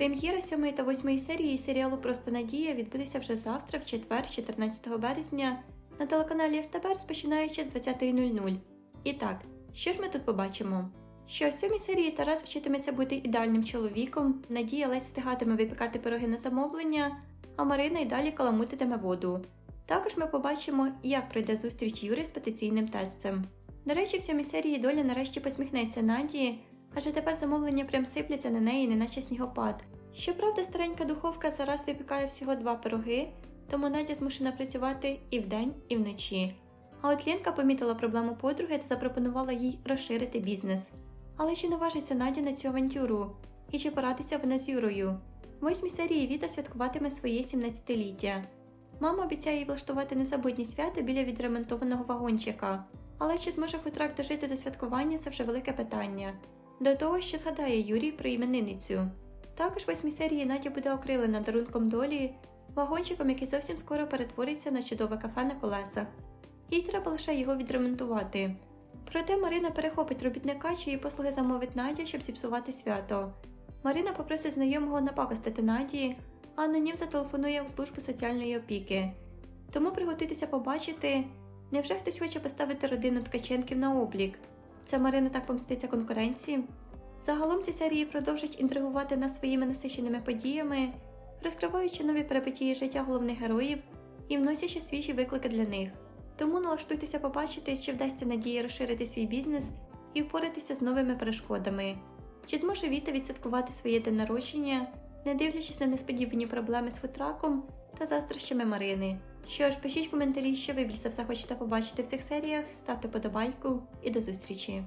Прем'єра 7 та 8 серії серіалу Просто Надія відбудеться вже завтра, в четвер, 14 березня, на телеканалі СТБ, розпочинаючи з 20.00. І так, що ж ми тут побачимо? Що в сьомій серії Тарас вчитиметься бути ідеальним чоловіком, Надія ледь встигатиме випікати пироги на замовлення, а Марина й далі каламутитиме воду. Також ми побачимо, як пройде зустріч Юри з петиційним тестем. До речі, в сьомій серії доля нарешті посміхнеться Надії, адже тепер замовлення прям сипляться на неї, неначе снігопад. Щоправда, старенька духовка зараз випікає всього два пироги, тому Надя змушена працювати і вдень, і вночі. А от Ленка помітила проблему подруги та запропонувала їй розширити бізнес. Але чи наважиться Надя на цю авантюру? І чи порадиться вона з Юрою? В восьмій серії Віта святкуватиме своє 17-ліття. Мама обіцяє їй влаштувати незабутні свято біля відремонтованого вагончика. Але чи зможе Футрак дожити до святкування це вже велике питання. До того, що згадає Юрій про іменинницю. Також восьмій серії Надя буде окрилена дарунком долі, вагончиком, який зовсім скоро перетвориться на чудове кафе на колесах. Їй треба лише його відремонтувати. Проте Марина перехопить робітника, чиї послуги замовить Надя, щоб зіпсувати свято. Марина попросить знайомого напакостити Надії, а анонім зателефонує у службу соціальної опіки. Тому приготуйтеся побачити, невже хтось хоче поставити родину Ткаченків на облік. Це Марина так помститься конкуренції. Загалом ці серії продовжать інтригувати нас своїми насиченими подіями, розкриваючи нові перипетії життя головних героїв і вносячи свіжі виклики для них. Тому налаштуйтеся побачити, чи вдасться Надії розширити свій бізнес і впоратися з новими перешкодами. Чи зможе Віта відсвяткувати своє день народження, не дивлячись на несподівані проблеми з футраком та заздрощами Марини. Що ж, пишіть коментарі, що ви більше все хочете побачити в цих серіях, ставте подобайку і до зустрічі!